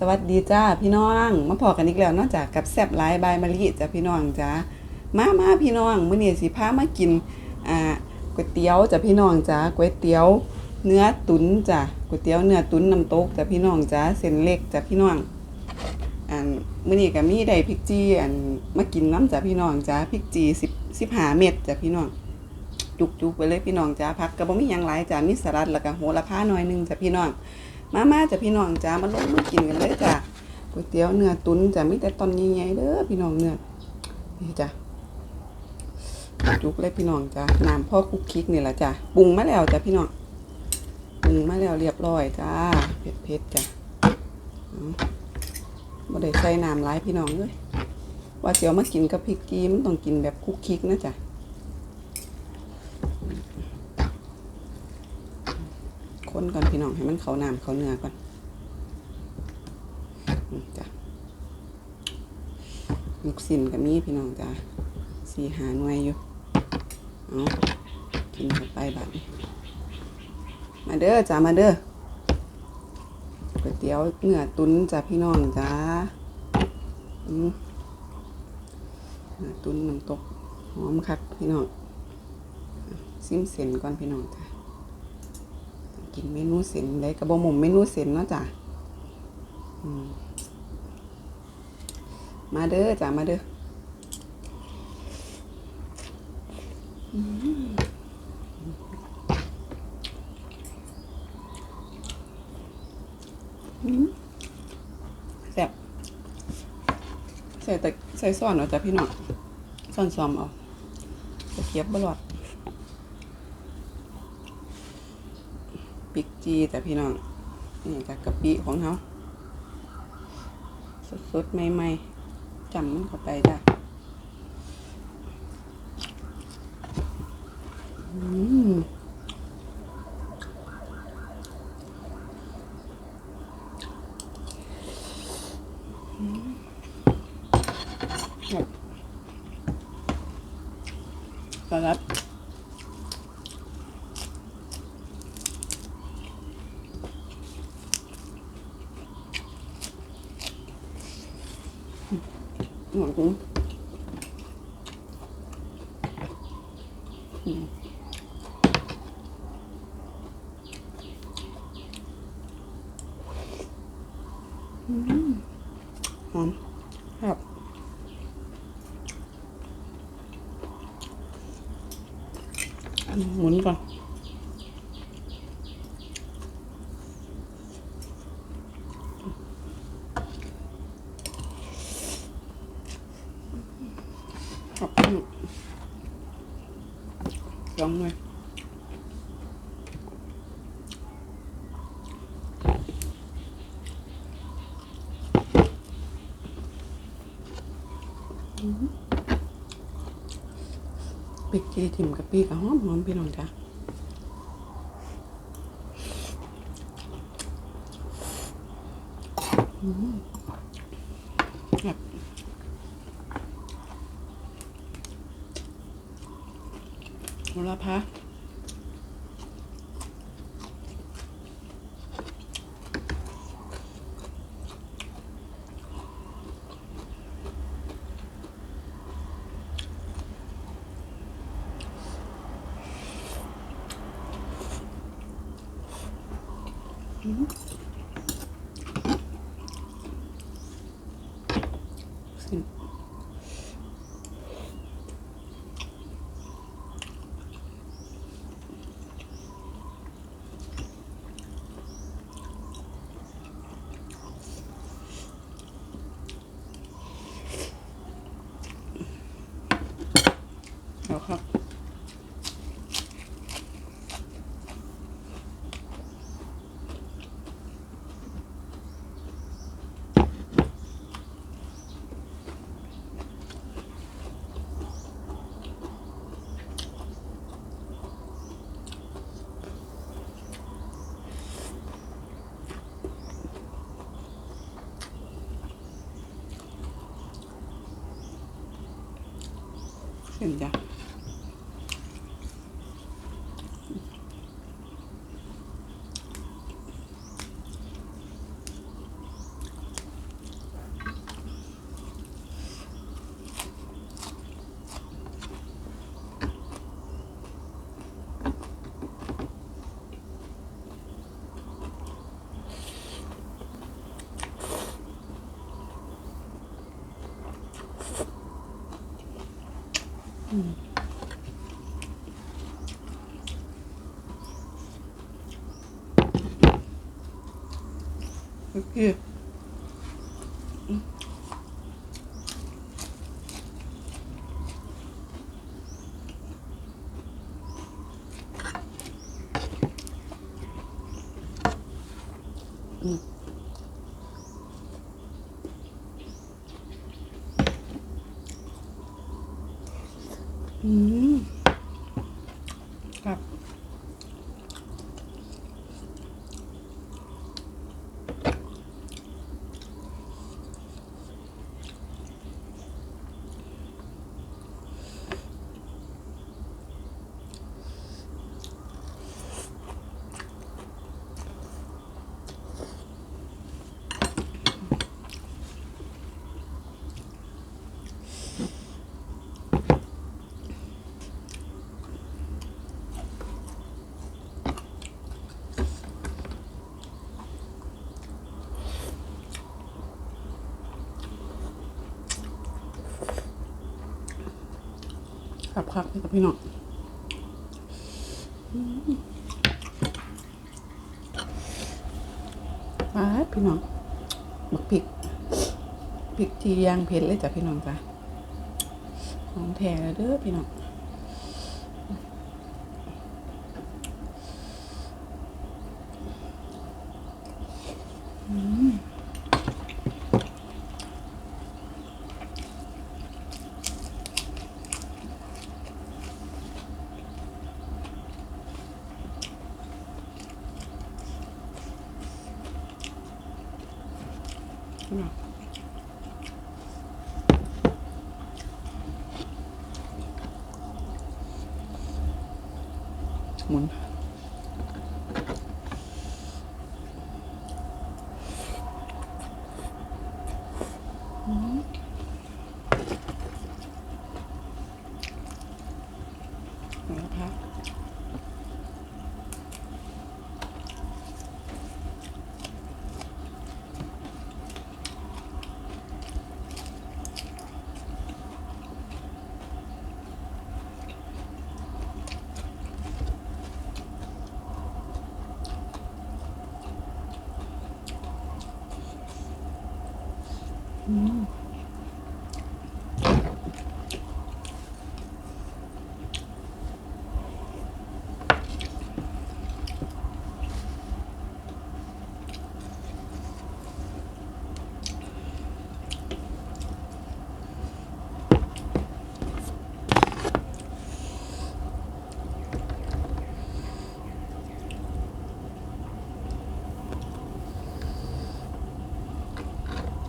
สวัสดีจ้าพี่น้องมาพอกันอีกแล้วนอกจากกับแซบหลายบายมะลิจ้ะพี่น้องจ้ามามาพี่น้องมื้อนี้สิพามากินอ่าก๋วยเตี๋ยวจ้ะพี่น้องจ้าก๋วยเตี๋ยวเนื้อตุ๋นจ้ะก๋วยเตี๋ยวเนื้อตุ๋นน้ำตกจ้ะพี่น้องจ้าเส้นเล็กจ้ะพี่น้องอันมื้อนี้ก็มีได้พริกจี้อันมากินน้ำจ้ะพี่น้องจ้าพริกจี้10 15เม็ดจ้ะพี่น้องจุกๆไปเลยพี่น้องจ้าผักก็บ่มีหยังหลายจ้ามีสลัดแล้วก็โหระพาหน่อยหนึงจ้ะพี่น้อง มามาจ้ะพี่น้องจ้ามาลงมากินกันเลยจ้ะก๋วยเตี๋ยวเนื้อตุ๋นจ้ะมีแต่ตอนใหญ่ๆเด้อพี่น้องเนื้อนี่จ้ะจุกเลยพี่น้องจ้ะน้ำพ่อคุกคิกนี่แหละจ้ะปรุงมาแล้วจ้ะพี่น้องปรุงมาแล้วเรียบร้อยจ้าเผ็ดๆจ้ะเอาบ่ได้ใส่น้ำหลายพี่น้องเลยว่าเสียวมากินกับพริกกี้มันต้องกินแบบคุกคิกนะจ้ะ คนก่อนพี่น้องให้มันเขาน้ำเขาเนื้อก่อนจ้ะลูกสินกับมีพี่น้องจ้ะสี่หาหน่วยอยู่เอากินเข้าไปบัดนี้มาเด้อจ้ามาเด้อก๋วยเตี๋ยวเนื้อตุ๋นจ้ะพี่น้องจ้าเนื้อตุ๋นน้ำตกหอมคักพี่น้องซิมเส้นก่อนพี่น้องจ้ะ กินเมนูเส้นได้กระบอกหม่มเมนูเส้นเนาะจ้ะมาเด้อจ้ะมาเด้อแซ่บใส่แต่ใส่ซ่อนเนาะจ้ะพี่น้องซ่อนซอมเอาตะเกียบบลอด ปิกจีแต่พี่น้องนี่จากกะปิของเขาสดๆใหม่ๆจำมันเข้าไปจ้ะอืมครับ สูงอืมอืมหอมครับอันหมุนก่อน ครับอืมลองหน่อยปิดกจีทิมกับปีกับหอมหอมพี่น้องจ้ะอืมครับ โหระ เส้ นจ้ะโอเคอืมครับ ครับครับพี่กับพี่น้องอืมาพี่น้องบักพริกพริกจียางเผ็ดเลยจ้ะพี่น้องจ้ะหอมแท้แล้วเด้อพี่น้องพี่น้อง ห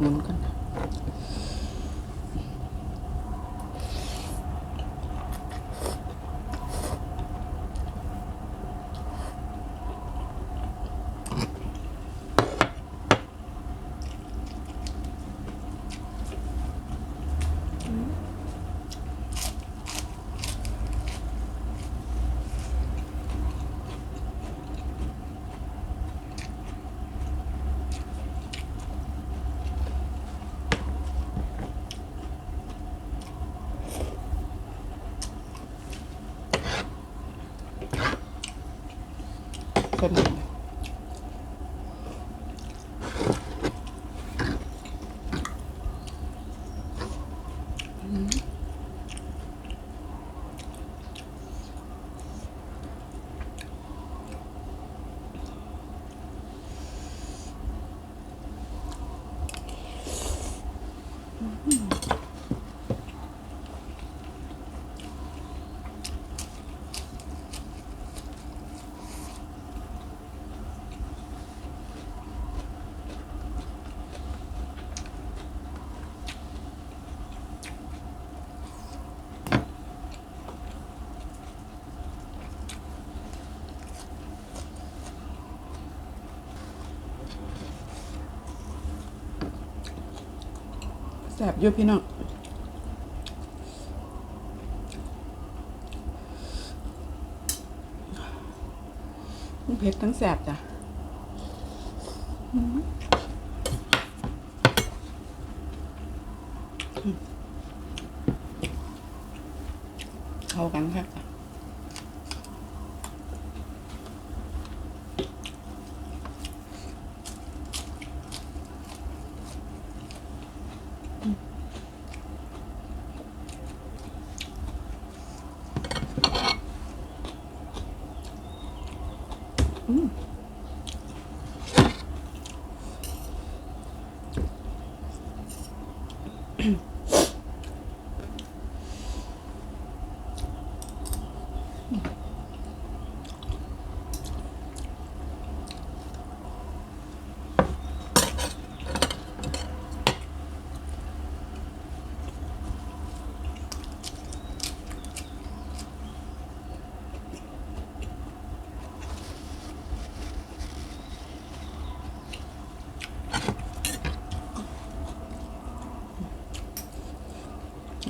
หมุนกันกันหนึ่ง แสบอยู่พี่น้องเผ็ดทั้งแสบจ้ะเข้ากันค่ะอืม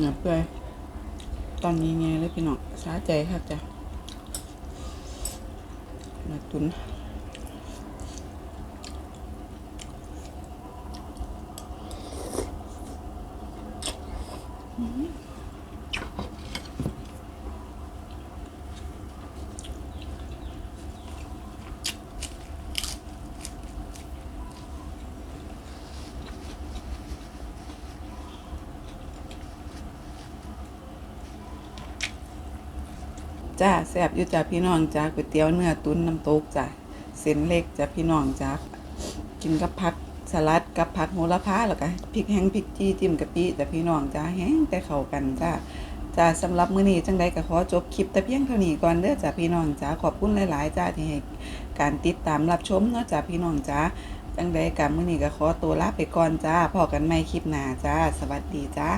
เงียบเลยตอนนี้ไงเลยพี่น้องสาใจครับจ้ะมาตุน จ้าแซ่บอยู่จ้าพี่น้องจ้าก๋วยเตี๋ยวเนื้อตุ้นน้ำตกจ้าเส้นเล็กจ้าพี่น้องจ้ากินกับผักสลัดกับผักโหระพาแล้วก็พริกแห้งพริกจี้จิ้มกะปิจ้าพี่น้องจ้าแห้งแต่เข้ากันจ้าจ้าสำหรับมื้อนี้จังใดก็ขอจบคลิปแต่เพียงเท่านี้ก่อนเด้อจ้าพี่น้องจ้าขอบคุณหลายๆจ้าที่ให้การติดตามรับชมเนาะจ้าพี่น้องจ้าจังใดกับมื้อนี้ก็ขอตัวลาไปก่อนจ้าพอกันใหม่คลิปหน้าจ้า สวัสดีจ้า